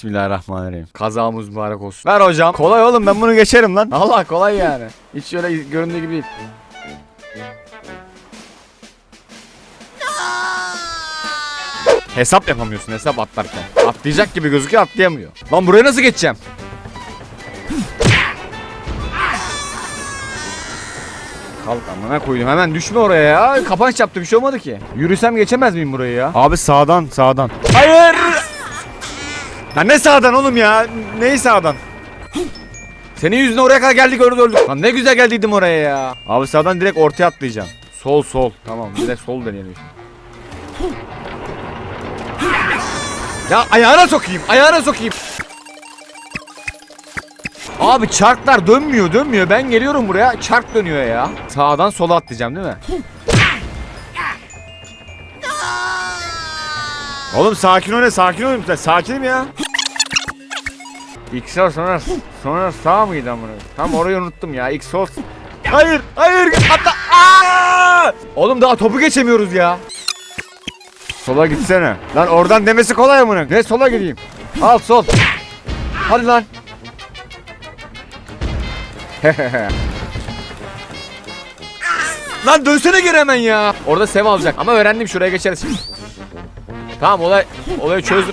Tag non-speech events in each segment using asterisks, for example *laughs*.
Bismillahirrahmanirrahim. Kazamız mübarek olsun. Ver hocam. Kolay oğlum ben bunu geçerim lan. Allah kolay yani. Hiç şöyle göründüğü gibi değil. Hesap yapamıyorsun hesap atlarken. Atlayacak gibi gözüküyor atlayamıyor. Lan buraya nasıl geçeceğim? Kalk amına koydum hemen düşme oraya ya. Kapanış yaptı bir şey olmadı ki. Yürüsem geçemez miyim burayı ya? Abi sağdan sağdan. Hayır. Ya ne sağdan oğlum ya? Neyi sağdan? Senin yüzüne oraya kadar geldik orada öldük. Lan ne güzel geldiydim oraya ya. Abi sağdan direkt ortaya atlayacağım. Sol sol. Tamam direkt sol deneyelim. Ya ayağına sokayım. Ayağına sokayım. Abi çarklar dönmüyor dönmüyor. Ben geliyorum buraya çark dönüyor ya. Sağdan sola atlayacağım değil mi? Oğlum sakin ol sakin ol. Sakinim ya. İlk sol sonra sonra sağ mıydı amına? Tam orayı unuttum ya. İlk sol. Hayır, hayır. Aa! Oğlum daha topu geçemiyoruz ya. Sola gitsene. Lan oradan demesi kolay amına. Ne sola gideyim? Al sol. Hadi lan. *laughs* lan dönsene geri hemen ya. Orada sev alacak ama öğrendim şuraya geçeriz. Tamam olay olayı çözdüm.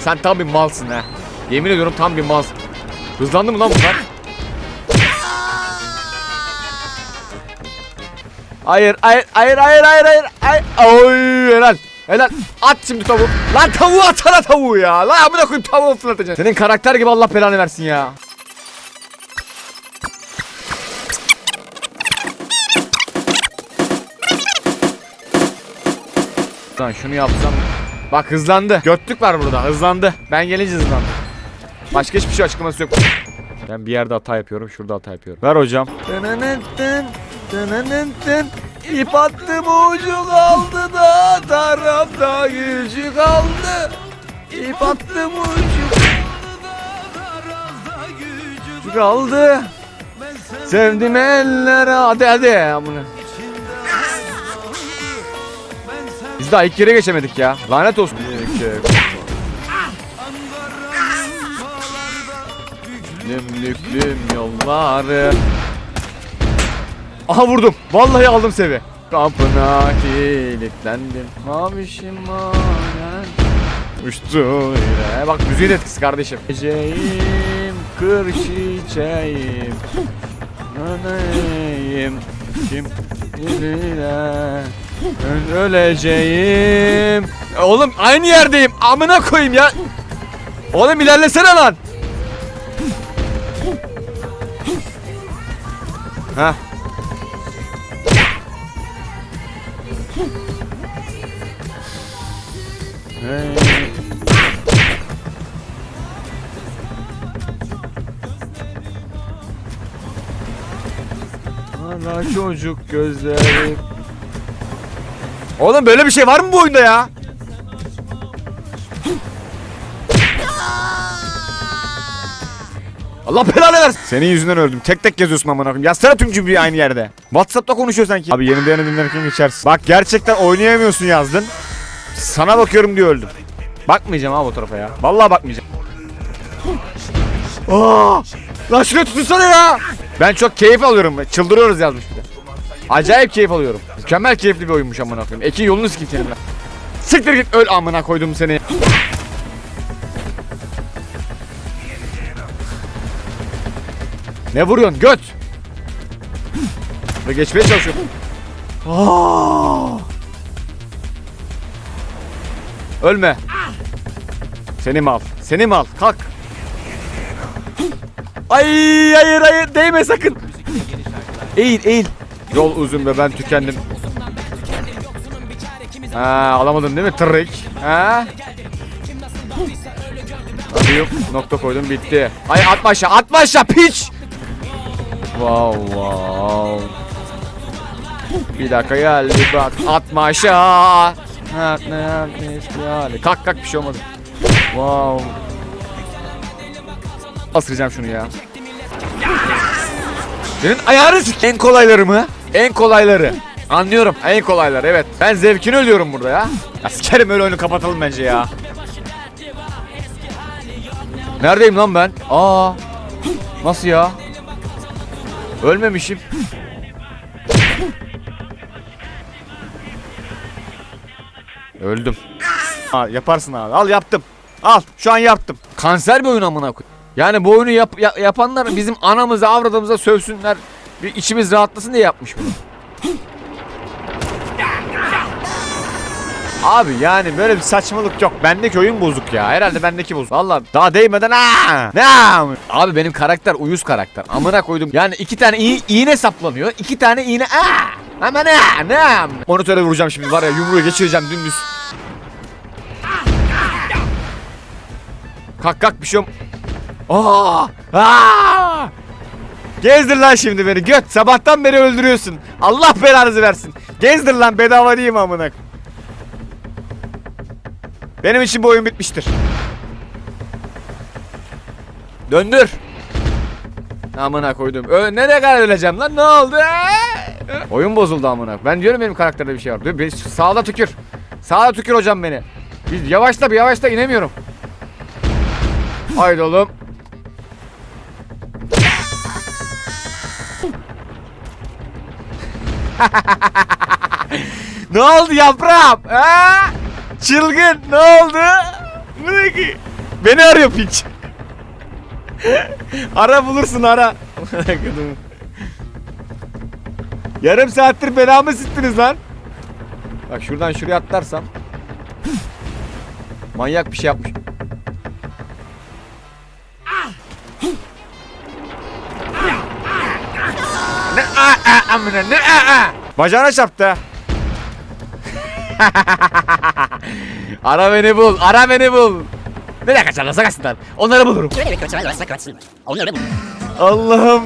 Sen tam bir malsın ha. Yemin ediyorum tam bir malsın. Hızlandı mı lan bunlar? Hayır, hayır, hayır, hayır, hayır, hayır, hayır. Oy, helal. Helal. At şimdi tavuğu. Lan tavuğu atsana tavuğu ya. Lan amına koyayım tavuğu fırlatacaksın. Senin karakter gibi Allah belanı versin ya. Lan şunu yapsam. Bak hızlandı. Götlük var burada. Hızlandı. Ben gelince hızlandı. Başka hiçbir şey açıklaması yok. Ben bir yerde hata yapıyorum. Şurada hata yapıyorum. Ver hocam. İp attım ucu kaldı da tarafta gücü kaldı. İp attım ucu gücü kaldı. Sevdim ellere hadi hadi amına. Biz daha ilk yere geçemedik ya. Lanet olsun. Lüm lüm yolları. Aha vurdum. Vallahi aldım sevi. Kampına kilitlendim. Mavişim. Uçtu yine. Bak müziğin etkisi kardeşim. Geceyim, kır çiçeğim. Öneyim. Kim ben öleceğim. E, Oğlum aynı yerdeyim. Amına koyayım ya. Oğlum ilerlesene lan. Ha. Hala çocuk gözleri. Oğlum böyle bir şey var mı bu oyunda ya? Allah belanı versin. Senin yüzünden öldüm. Tek tek geziyorsun amına koyayım. Yazsana tüm cümleyi aynı yerde. WhatsApp'ta konuşuyor sanki. Abi yeni dayanı dinlerken geçersin. Bak gerçekten oynayamıyorsun yazdın. Sana bakıyorum diye öldüm. Bakmayacağım abi o tarafa ya. Vallahi bakmayacağım. Aa! Lan şuraya ya. Ben çok keyif alıyorum. Çıldırıyoruz yazmış bir de. Acayip keyif alıyorum. Mükemmel keyifli bir oyunmuş amına koyayım. Eki yolunu sikeyim senin. Siktir git öl amına koydum seni. Ne vuruyorsun göt? Ve geçmeye çalışıyorum. Aa! Ölme. Seni mal. Seni mal. Kalk. Ay hayır hayır değme sakın. Eğil eğil. Yol uzun ve ben tükendim. Ha alamadın değil mi tırrik? Ha? Hadi yok nokta koydum bitti. Ay atma aşağı atma aşağı piç. Wow wow. Bir dakika geldi bak atma aşağı. Kalk kalk bir şey olmadı. Wow. Asıracağım şunu ya. Senin ayarı sik- En kolayları mı? En kolayları. Anlıyorum. En kolayları evet. Ben zevkini ölüyorum burada ya. Ya sikerim öyle oyunu kapatalım bence ya. Neredeyim lan ben? Aa. Nasıl ya? Ölmemişim. Öldüm. Ha, yaparsın abi. Al yaptım. Al şu an yaptım. Kanser bir oyun amına koy. Yani bu oyunu yap- ya- yapanlar bizim anamıza avradımıza sövsünler. Bir içimiz rahatlasın diye yapmış bunu. Abi yani böyle bir saçmalık yok. Bendeki oyun bozuk ya. Herhalde bendeki bozuk. Valla daha değmeden aa. Ne Abi benim karakter uyuz karakter. Amına koydum. Yani iki tane iğ- iğne saplanıyor. iki tane iğne aa. Ama ne? Ne? Monitöre vuracağım şimdi var ya yumruğu geçireceğim dümdüz. Kalk kalk bir şey yok. Aa! Aa! Gezdir lan şimdi beni göt. Sabahtan beri öldürüyorsun. Allah belanızı versin. Gezdir lan bedava diyeyim amına. Benim için bu oyun bitmiştir. Döndür. Amına koydum. Ö nereye kadar öleceğim lan? Ne oldu? Oyun bozuldu amına. Ben diyorum benim karakterde bir şey var. Bir sağda tükür. Sağda tükür hocam beni. Bir yavaşla bir yavaşla inemiyorum. Haydi oğlum. *laughs* Ne oldu yaprağım? Ha? Çılgın ne oldu? Bu ne ki? Beni arıyor piç. *laughs* ara bulursun ara. *laughs* Yarım saattir belamı sittiniz lan. Bak şuradan şuraya atlarsam. Manyak bir şey yapmış. A amına ne a a. Bacağına çarptı. *laughs* Ara beni bul, ara beni bul. Nereye kaçarlarsa kaçsınlar. Onları bulurum. Allah'ım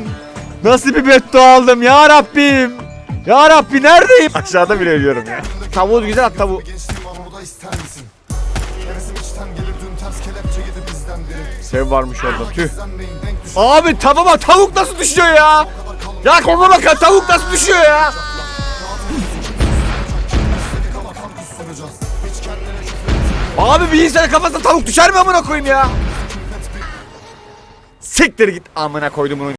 nasıl bir beddua aldım ya Rabbim. Ya Rabbi neredeyim? Aşağıda bile ölüyorum ya. Tavuğu güzel at tavuğu. Sev varmış orada tüh. Abi tavuğa tavuk nasıl düşüyor ya? Ya koluna bakın tavuk nasıl düşüyor ya? Abi bir insanın kafasına tavuk düşer mi amına koyayım ya? Siktir git amına koydum bunu.